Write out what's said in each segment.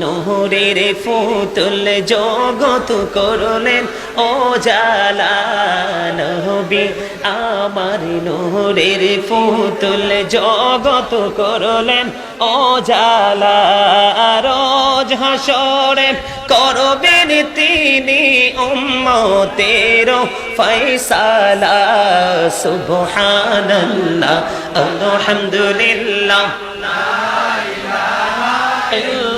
নহরের ফুতুল জগত করলেন, ও জালা নবী, আমার নহরের ফুতুল জগত করলেন, ও জালা রোজ হাসরে করবেন তিনি উম্মতের ফয়সালা, সুবহানাল্লাহ, আলহামদুলিল্লাহ।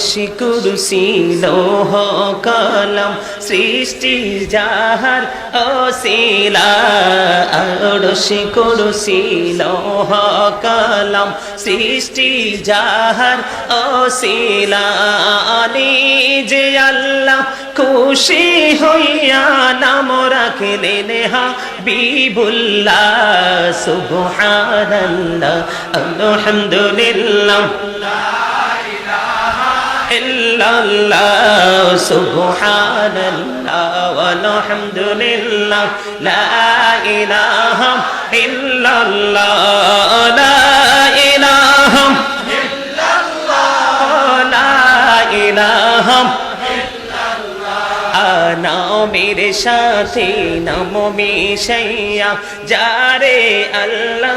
আড়শি কুরসি লোহ কলম সৃষ্টি যাহার অশিলা। আড়শি কুরসি লোহ কলম সৃষ্টি যাহার অশিলা। যে আল্লাহ খুশি হইয়া নাম রাখলেন হা বিবুল্লাহ, সুবহানাল্লাহ, আলহামদুলিল্লাহ। ইল্লাল্লাহ সুবহানাল্লাহ আলহামদুলিল্লাহ, লা ইলাহা ইল্লাল্লাহ, লা ইলাহা ইল্লাল্লাহ, লা ইলাহা নামের সাথে নাম মিশাইয়া যারে আল্লাহ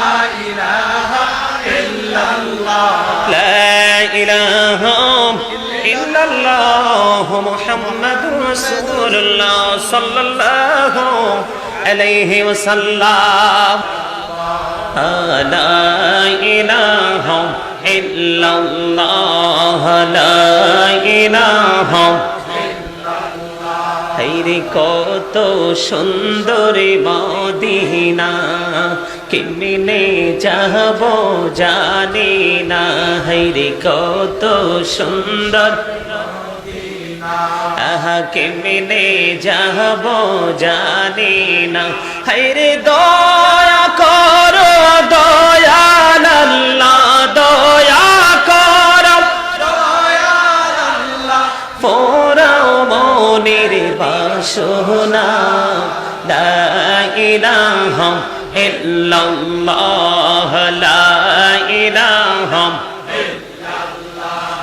রাসূলুল্লাহ সাল্লাল্লাহু আলাইহি ওয়াসাল্লাম কত সুন্দর মদিনা কেমনে যাব জানি না। হৈরি কত সুন্দর আহা, কেমনে যাব জানি না। হাইরে দয়া করো, দয়াল আল্লাহ, দয়া করো। পোরাও মনির বাসনা লা ইলাহা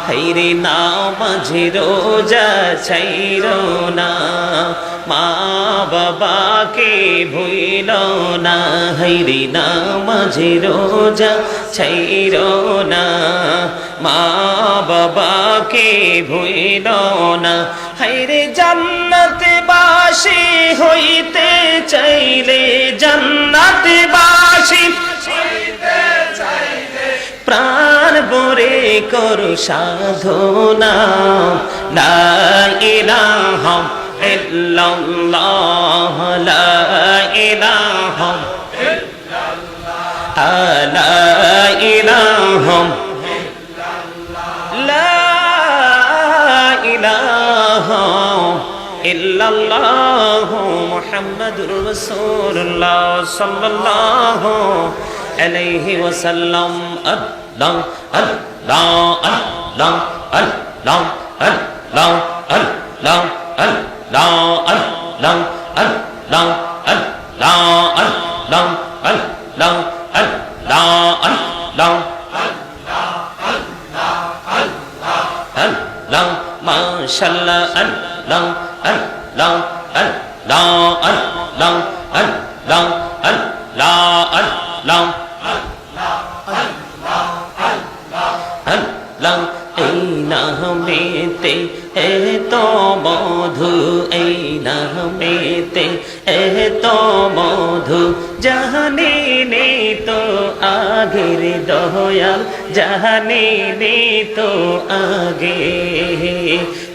হাইরে নামাজ রোজা ছাইর না। মা বাবাকে ভুইল না। হাইরে নামাজ রোজা ছাইর না। মা বাবাকে ভুইল না। হাইরে জান্নাতে বাসি হইতে চাইলে, জান্নাতে বাসি হইতে চাইলে, প্রাণ বরে করু সাধনা। লা ইলাহা ইল্লাল্লাহ লা ইলাহা লা ইলাহা লা ইলাহা ইল্লাল্লাহ আল্লাহ আল্লাহ আল্লাহ আল্লাহ আল্লাহ আল্লাহ আল্লাহ আল্লাহ আল্লাহ আল্লাহ আল্লাহ আল্লাহ আল্লাহ আল্লাহ আল্লাহ মাশাআল্লাহ আল্লাহ আল্লাহ আল্লাহ আল্লাহ আল্লাহ এত মধু, এই নামেতে এত মধু। জাহানি নে তো আগের দয়াল, জাহানি নে তো আগে।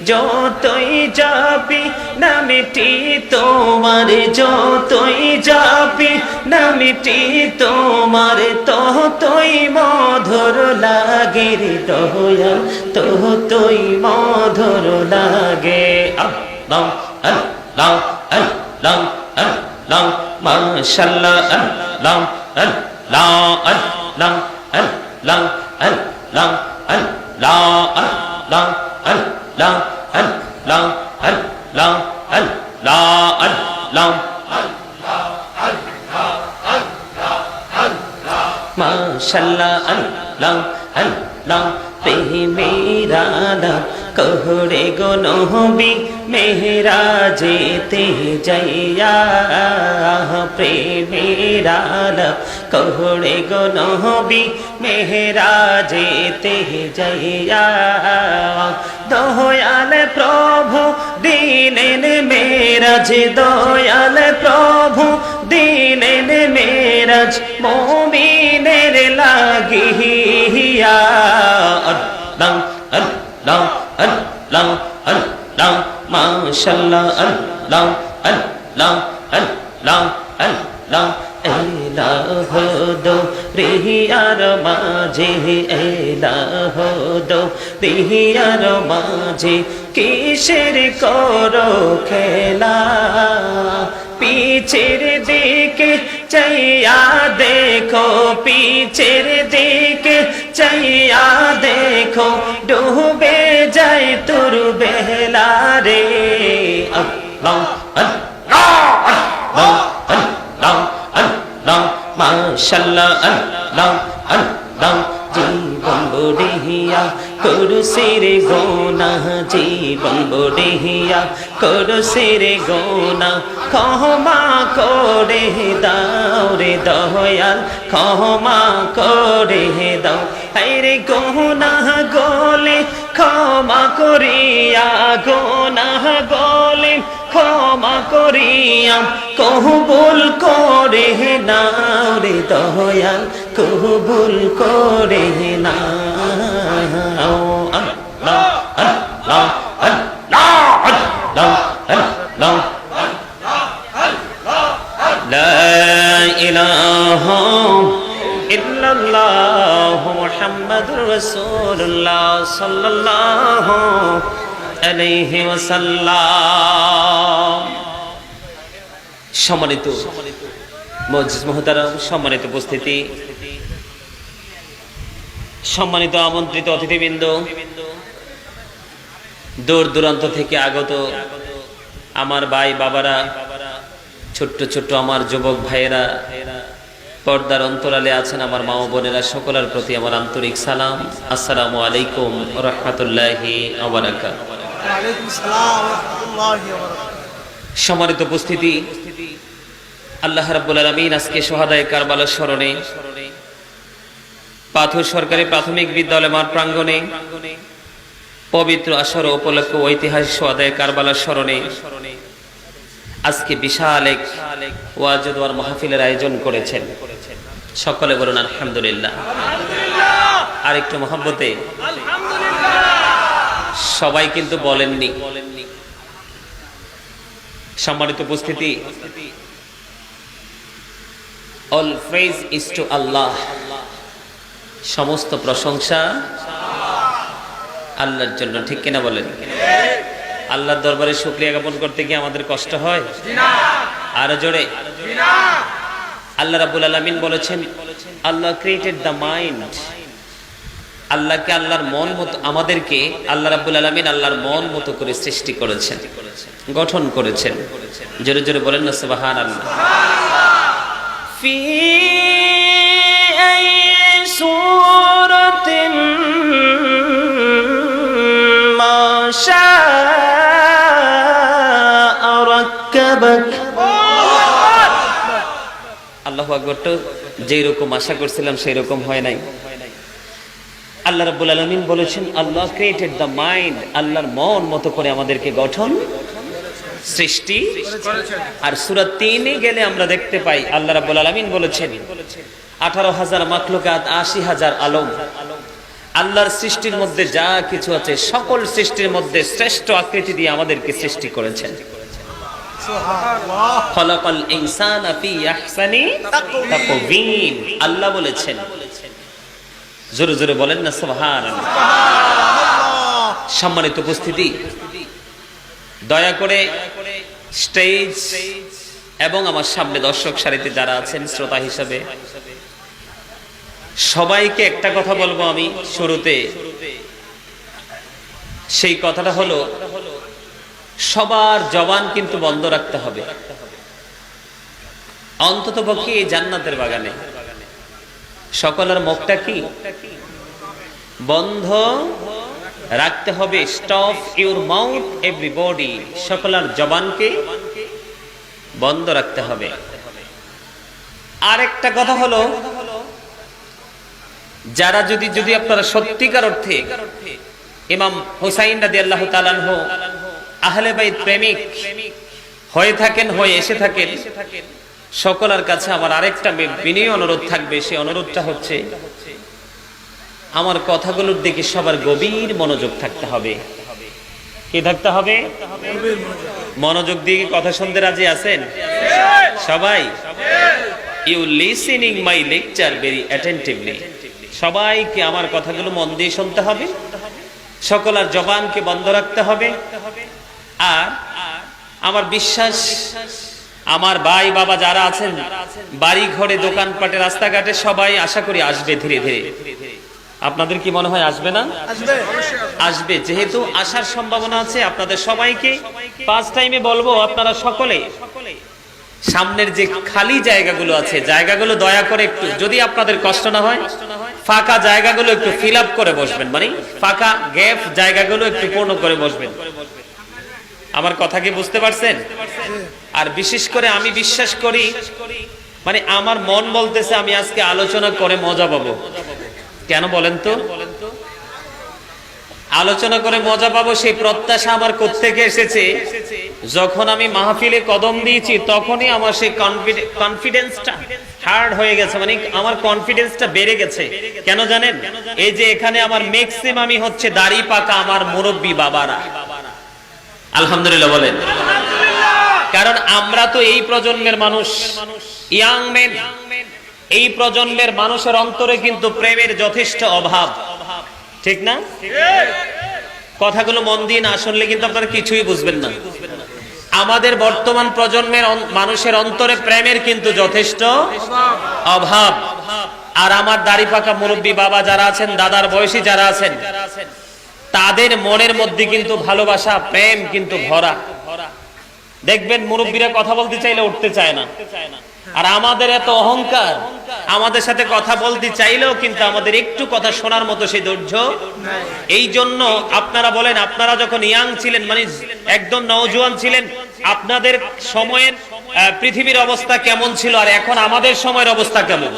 যতই যাবি নামটি তোমার যতই যাবি নামটি তোমার ততই মধুর লাগে রে দয়াল ততই মধুর লাগে আল্লাহ আল্লাহ আল্লাহ আল্লাহ মাশাআল্লাহ আল্লাহ আল্লাহ আল্লাহ আল্লাহ আল্লাহ আল্লাহ আল্লাহ আল্লাহ লাম আল লাম আল লাম আল লা আল লাম মাশাল্লাহ আল লাম আল লাম প্রেমেরালা কোহরে গো নহবি মেহরা যেতে যাইয়া প্রেমেরালা কোহরে গো নহবি মেহরা যেতে যাইয়া, দয়াল প্রভু দিলেন মেরাজ, দয়াল প্রভু দিলেন মেরাজ মোমিনের আল্লাহ আল্লাহ মাশাল্লাহ আল্লাহ আল্লাহ আল্লাহ আল্লাহ এলাহ দো রিহিয়ার মাঝে এলাহ দো রিহিয়ার মাঝে কিসের করো খেলা? পিছের দিকে চাইয়া দেখো, পিছের দিকে চাইয়া দেখো ডুবে যায় তোর বেলা রে মাশাল্লাহ আল্লাহ জীবন বড়িয়া করুসির গোনা গোনা ক্ষমা করে দাও রে দয়াল ক্ষমা করে দাও আরে গোনা গলে ক্ষমা করিয়া গোনা গলে ক্ষমা করিয়া কহবুল করে নাও রে দয়াল কহবুল করে নাও আল্লাহ আল্লাহ আল্লাহ আল্লাহ আল্লাহ لا إله আলাইহি ওয়াসাল্লাম। সম্মানিত মজলিস মহতারাম, সম্মানিত উপস্থিতি। সম্মানিত আমন্ত্রিত অতিথিবৃন্দ, দূর দূরান্ত থেকে আগত আমার ভাই বাবারা, ছোট্ট ছোট্ট আমার যুবক ভাইয়েরা পর্দার অন্তরালে আছেন আমার মা ও বোনেরা সকলের প্রতি আমার আন্তরিক সালাম। আসসালামু আলাইকুম রহমতুল্লাহি বারাকাতুহু সম্মানিত উপস্থিতি আল্লাহ রাব্বুল আলামিন আজকে সোহাদায় কারবালার স্মরণে পাথর সরকারি প্রাথমিক বিদ্যালয় মাঠ প্রাঙ্গণে পবিত্র আসর উপলক্ষ ঐতিহাসিক সোহাদায় কারবালার স্মরণে আজকে বিশাল এক ওয়াজুদ মাহফিলের আয়োজন করেছেন। সকলে বলুন আলহামদুলিল্লাহ। আর একটু মহব্বতে সবাই কিন্তু বলেননি। সম্মানিত উপস্থিতি অল টু আল্লাহ সমস্ত প্রশংসা আল্লাহর জন্য ঠিক কিনা বলেন? আল্লাহর দরবারে শুক্রিয়া জ্ঞাপন করতে গিয়ে আমাদের কষ্ট হয়? আরও জোরে। আল্লাহ রাবুল আলমিন বলেছেন, আল্লাহ ক্রিয়েটেড দ্য মাইন্ড আল্লাহকে আল্লাহর মন মতো, আমাদেরকে আল্লাহ রাবুল আলমিন আল্লাহর মন মতো করে সৃষ্টি করেছেন, গঠন করেছেন। জোরে জোরে বলেন না সুবাহান আল্লাহ في আল্লাহ আকবর তো যেই রকম আশা করছিলাম সেই রকম হয় নাই। আল্লাহ রাব্বুল আলামিন বলেছেন, আল্লাহ ক্রিয়েটেড দ্য মাইন্ড আল্লাহর মন মতো করে আমাদেরকে গঠন, সৃষ্টি আর সুরা তিনে গেলে আমরা দেখতে পাই। আল্লাহ রাব্বুল আলামিন বলেছেন, আঠারো হাজার মাকলুকাত আশি হাজার আলম, আল্লাহর সৃষ্টির মধ্যে যা কিছু আছে, সকল সৃষ্টির মধ্যে শ্রেষ্ঠ আকৃতি দিয়ে আমাদেরকে সৃষ্টি করেছেন। খলাকাল ইনসানা ফি আহসানি তাকওয়িম। আল্লাহ বলেছেন জোরে জোরে বলেন না সুবহানাল্লাহ। সম্মানিত উপস্থিতি দয়া করে স্টেজ এবং আমার সামনে দর্শক সারিতে যারা আছেন শ্রোতা হিসাবে সবাইকে একটা কথা বলব আমি শুরুতে। সেই কথাটা হলো সবার জবান কিন্তু বন্ধ রাখতে হবে। অন্তত পক্ষে এই জান্নাতের বাগানে। সকলের মুখটা কি? বন্ধ রাখতে হবে। স্টপ ইউর মাউথ এভরিবডি সকলের জবানকে বন্ধ রাখতে হবে। আরেকটা কথা হলো, যারা যদি যদি আপনারা সত্যিকার অর্থে ইমাম হুসাইন রাদি আল্লাহ তালানহ আহলে বাইত প্রেমিক হয়ে থাকেন, হয়ে এসে থাকেন। সকলের কাছে আমার আরেকটা বিনয়ী অনুরোধ থাকবে সেই অনুরোধটা হচ্ছে, আমার কথাগুলোর দিকে সবার গভীর মনোযোগ থাকতে হবে। কি থাকতে হবে? মনোযোগ দিয়ে কথা শুনতে রাজি আছেন? সবাই? You listening my lecture very attentively সবাইকে আমার কথাগুলো মন দিয়ে শুনতে হবে। সকলের জবানকে বন্ধ রাখতে হবে। আর আমার বিশ্বাস আমার ভাই বাবা যারা আছেন বাড়ি ঘরে দোকানপাটে রাস্তাঘাটে সবাই আশা করি আসবে ধীরে ধীরে। আপনাদের কি মনে হয় আসবে না? আসবে। যেহেতু আসার সম্ভাবনা আছে আপনাদের সবাইকে পাঁচ টাইমে বলব আপনারা সকলে সামনের যে খালি জায়গাগুলো আছে জায়গাগুলো দয়া করে একটু যদি আপনাদের কষ্ট না হয় ফাঁকা জায়গাগুলো একটু ফিল আপ করে বসবেন। মানে ফাঁকা গ্যাপ জায়গাগুলো একটু পূর্ণ করে বসবেন। আমার কথা কি বুঝতে পারছেন? আর বিশেষ করে আমি বিশ্বাস করি মানে আমার মন বলতেছে আমি আজকে আলোচনা করে মজা পাবো। কেন বলেন তো? আলোচনা করে মজা পাবো সেই প্রত্যাশা আমার কোত্থেকে এসেছে? যখন আমি মাহফিলে কদম দিয়েছি, তখনই আমার সেই কনফিডেন্সটা হার্ড হয়ে গেছে মানে আমার কনফিডেন্সটা বেড়ে গেছে। কেন জানেন? এই যে এখানে আমার ম্যাক্সিমামই হচ্ছে দাড়ি পাকা আমার মুরব্বী বাবারা। আলহামদুলিল্লাহ বলেন। কারণ আমরা তো এই প্রজন্মের মানুষ ইয়াং মেন এই প্রজন্মের মানুষের অন্তরে কিন্তু প্রেমের যথেষ্ট অভাব। ঠিক না? কথাগুলো মন দিয়ে না শুনলে কিন্তু আপনারা কিছুই বুঝবেন না। আমাদের বর্তমান প্রজন্মের মানুষের অন্তরে প্রেমের কিন্তু যথেষ্ট অভাব। আর আমার দাড়ি পাকা মুরব্বী বাবা যারা আছেন দাদার বয়সী যারা আছেন তাদের মনের মধ্যে কিন্তু ভালোবাসা, প্রেম কিন্তু ভরা। দেখবেন মুরব্বীরা কথা বলতে চাইলে উঠতে চায় না। আর আমাদের এত অহংকার, আমাদের সাথে কথা বলতে চাইলেও কিন্তু আমাদের একটু কথা শোনার মতো সেই ধৈর্য এই জন্য আপনারা বলেন, আপনারা যখন ইয়াং ছিলেন মানে একদম নওজোয়ান ছিলেন, আপনাদের সময়ের পৃথিবীর অবস্থা কেমন ছিল আর এখন আমাদের সময়ের অবস্থা কেমন?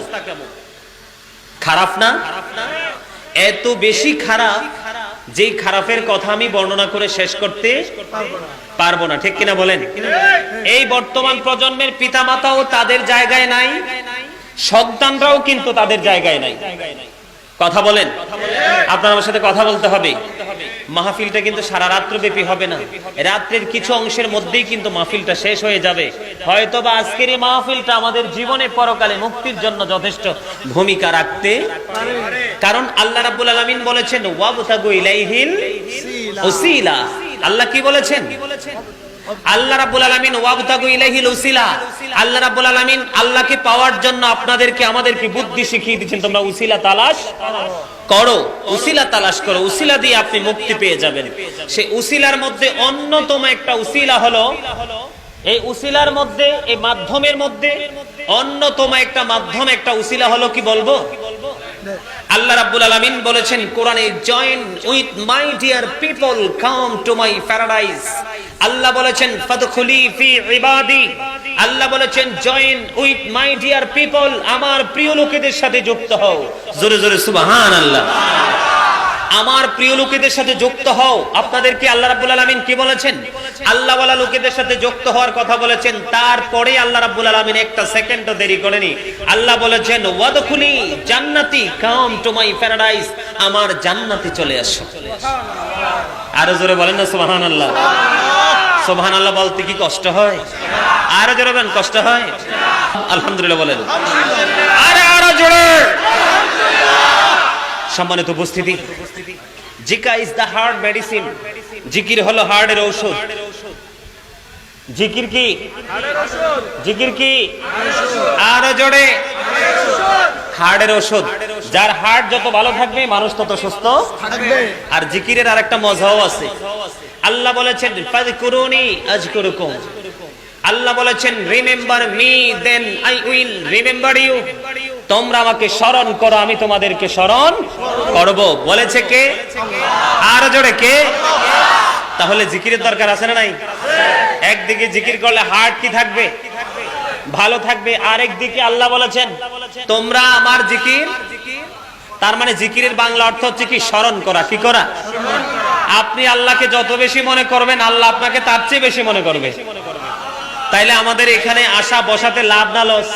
খারাপ না? এত বেশি খারাপ যেই খারাপের কথা আমি বর্ণনা করে শেষ করতে পারব না। ঠিক কিনা বলেন? এই বর্তমান প্রজন্মের পিতা পিতামাতাও তাদের জায়গায় নাই, সন্তানরাও কিন্তু তাদের জায়গায় নাই। কথা বলেন। আপনার আমার সাথে কথা বলতে হবে। মাহফিলটা কিন্তু সারা রাত্র ব্যাপী হবে না। রাত্রের কিছু অংশের মধ্যেই কিন্তু মাহফিলটা শেষ হয়ে যাবে। হয়তো বা আজকের এই মাহফিলটা আমাদের জীবনে পরকালে মুক্তির জন্য যথেষ্ট ভূমিকা রাখতে কারণ আল্লাহ রাব্বুল আলামিন বলেছেন, ওয়াবতাগু ইলাইহিল উসিলা আল্লাহ কি বলেছেন? আল্লাহ রাব্বুল আলামিন ওয়াবতাগু ইলাইহিল উসিলা। আল্লাহ রাব্বুল আলামিন আল্লাহকে পাওয়ার জন্য আপনাদেরকে আমাদেরকে বুদ্ধি শিখিয়ে দিচ্ছেন তোমরা উসিলা তালাশ করো, উসিলা তালাশ করো, উসিলা দিয়ে আপনি মুক্তি পেয়ে যাবেন। সেই উসিলার মধ্যে অন্যতম একটা উসিলা হলো, এই উসিলার মধ্যে, এই মাধ্যমের মধ্যে অন্যতম একটা মাধ্যম, একটা উসিলা হলো কি বলব? আল্লাহ রাব্বুল আলামিন বলেছেন, কোরআনে join with my dear people come to my paradise আল্লাহ বলেছেন, ফাদখুলি ফি ইবাদি। আল্লাহ বলেছেন join with my dear people আমার প্রিয় লোকেদের সাথে যুক্ত হও। জোরে জোরে সুবহানাল্লাহ। আমার প্রিয় লোকেদের সাথে যুক্ত হও। আপনাদেরকে আল্লাহ রাব্বুল আলামিন কি বলেছেন? আল্লাহওয়ালা লোকেদের সাথে যুক্ত হওয়ার কথা বলেছেন। তারপরে আল্লাহ রাব্বুল আলামিন একটা সেকেন্ডও দেরি করেনি। আল্লাহ বলেছেন ওয়াদখুলি জান্নাতি কাম টু মাই প্যারাডাইস আমার জান্নাতে চলে আসো। আরও জোরে বলেন না সুবহানাল্লাহ। সুবহানাল্লাহ বলতে কি কষ্ট হয়? আরও জোরে বলেন কষ্ট হয়? আলহামদুলিল্লাহ বলেন। আরে আরও জোরে! সম্মানিত উপস্থিতি। জিকা ইজ দ্য হার্ট মেডিসিন জিকির হলো হার্টের ঔষধ। জিকির কি? জিকির কি? আরও জোরে। হার্টের ওষুধ যার হার্ট যত ভালো থাকবে, মানুষ তত সুস্থ থাকবে। আর জিকিরের আর একটা মজাও আছে। আল্লাহ বলেছেন, ফাযকুরুনি আযকুরুকুম আল্লাহ বলেছেন, remember me, then I will remember you. তোমরা আমাকে স্মরণ করো, আমি তোমাদেরকে স্মরণ করব। বলেছে কে? আর জোরে কে? তাহলে জিকিরের দরকার আছে না নাই? একদিকে জিকির করলে হার্ট কি থাকবে? ভালো থাকবে। আরেক দিকে আল্লাহ বলেছেন, তোমরা আমার জিকির, তার মানে জিকিরের বাংলা অর্থ হচ্ছে কি? স্মরণ করা, কি করা? আপনি আল্লাহকে যত বেশি মনে করবেন, আল্লাহ আপনাকে তার চেয়ে বেশি মনে করবে। তাইলে আমাদের এখানে আসা, বসাতে লাভ না, লস?